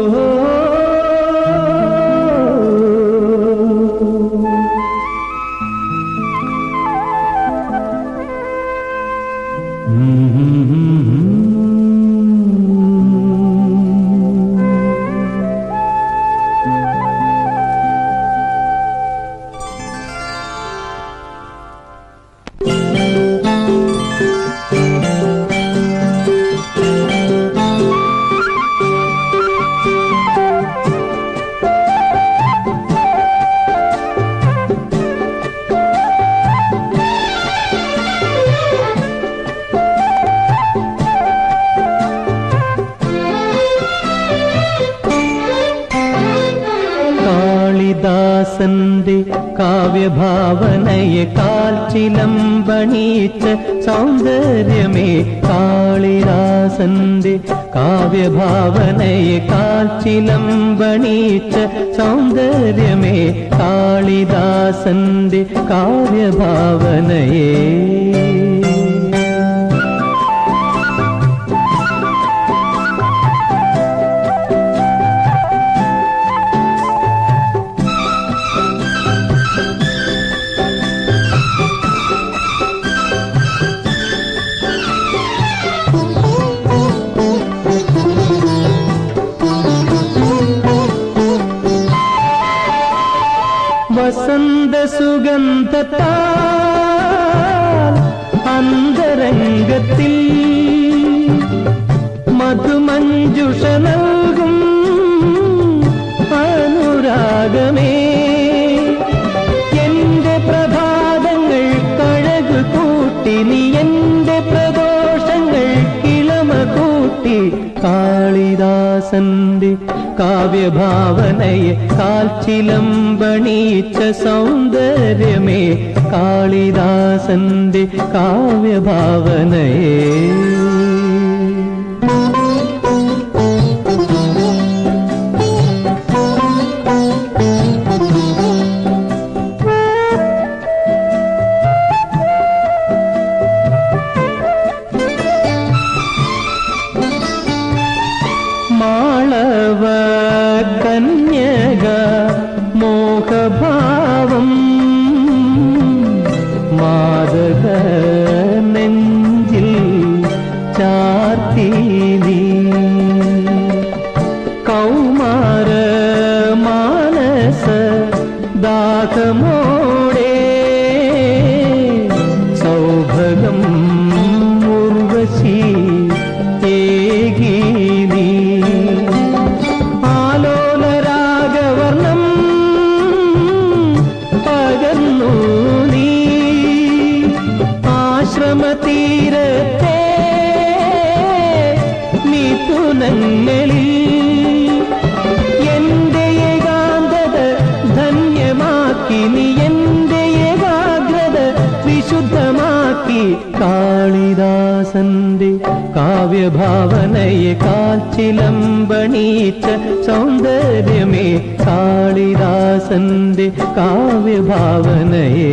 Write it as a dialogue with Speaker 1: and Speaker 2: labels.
Speaker 1: Oh. കാളിദാസന്റെ കാവ്യഭാവനയെ കാൽച്ചിലമ്പണീച്ച സൗന്ദര്യമേ കാളിദാസന്റെ കാവ്യഭാവനയെ കാൽച്ചിലമ്പണീച്ച സൗന്ദര്യമേ കാളിദാസന്റെ കാവ്യഭാവനയേ சுகந்தத்தால் அந்தரங்கத்தில் மதுமஞ்சுஷனல் കൂട്ടി കാളിദാസന്റെ കാവ്യഭാവനയെ കാൽച്ചിലമ്പണീച്ച സൗന്ദര്യമേ കാളിദാസന്റെ കാവ്യഭാവനയേ. കന്യക മോഹഭാവം. മാതക നെഞ്ചിൽ ചാർത്തി നീ. കൗമാര മാനസ ദാഹമോടെ കാളിദാസന്റെ കാവ്യഭാവനയെ കാൽച്ചിലമ്പണീച്ച സൗന്ദര്യമേ കാളിദാസന്റെ കാവ്യഭാവനയേ